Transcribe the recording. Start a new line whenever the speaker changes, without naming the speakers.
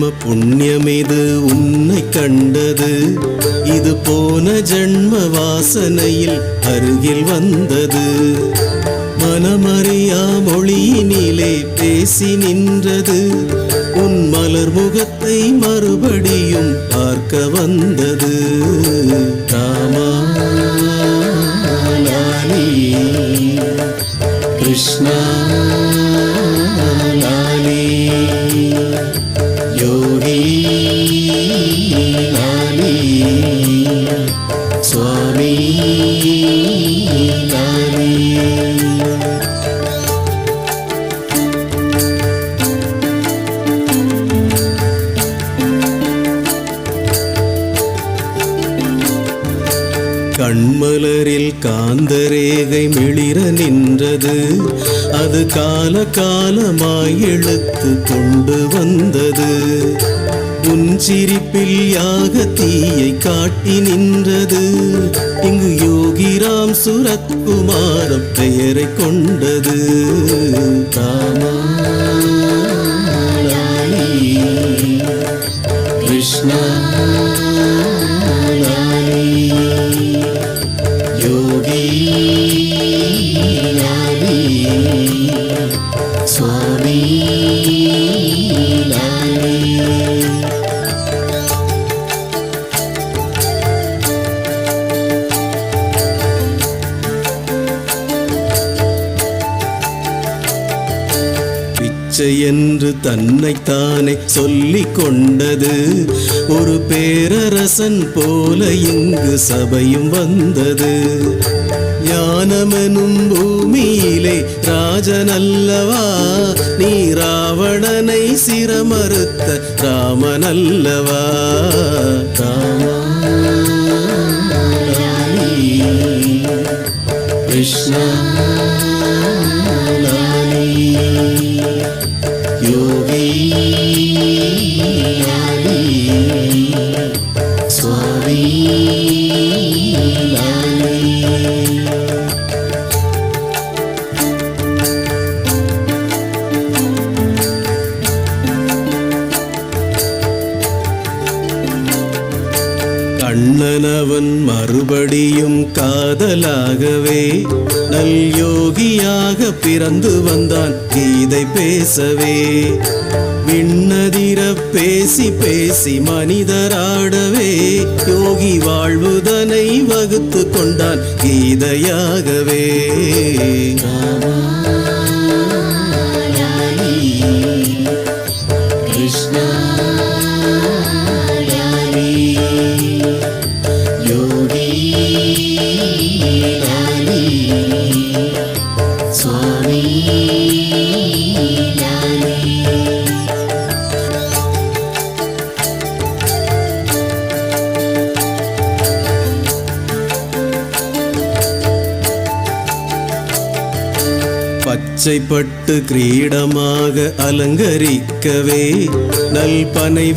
ஜென்ம புண்ணியமிது உன்னை கண்டது. இது போன ஜென்ம வாசனையில் அருகில் வந்தது. மனமறியா மொழியினிலே பேசி நின்றது. உன் மலர் முகத்தை மறுபடியும் பார்க்க வந்தது. ராமா கிருஷ்ணா. கண்மலரில் காந்தரேகை மிளிர நின்றது. அது கால காலமாய் இழுத்து கொண்டு வந்தது. உன் சிரிப்பில் யாக தீயை காட்டி நின்றது. இங்கு யோகிராம் சுரத்குமாரம் பெயரை கொண்டது. காமா கிருஷ்ணா. பிச்சை என்று தன்னைத்தானே சொல்லிக் கொண்டது. ஒரு பேரரசன் போல இங்கு சபையும் வந்தது. ஞானமெனும் பூமியிலே ராஜனல்லவா? நீ ராவணனை சிரமறுத்த ராமனல்லவா? ராமா கிருஷ்ணா சுவாமி கண்ணனவன் மறுபடியும் காதலாகவே நல் யோகியாக பிறந்து வந்தான் கீதை பேசவே. விண்ணதிர பேசி பேசி மனிதராடவே யோகி வாழ்வுதனை வகுத்து கொண்டான் கீதையாகவே. கிருஷ்ணா பச்சைப்பட்டு கிரீடமாக அலங்கரிக்கவே நல்பனை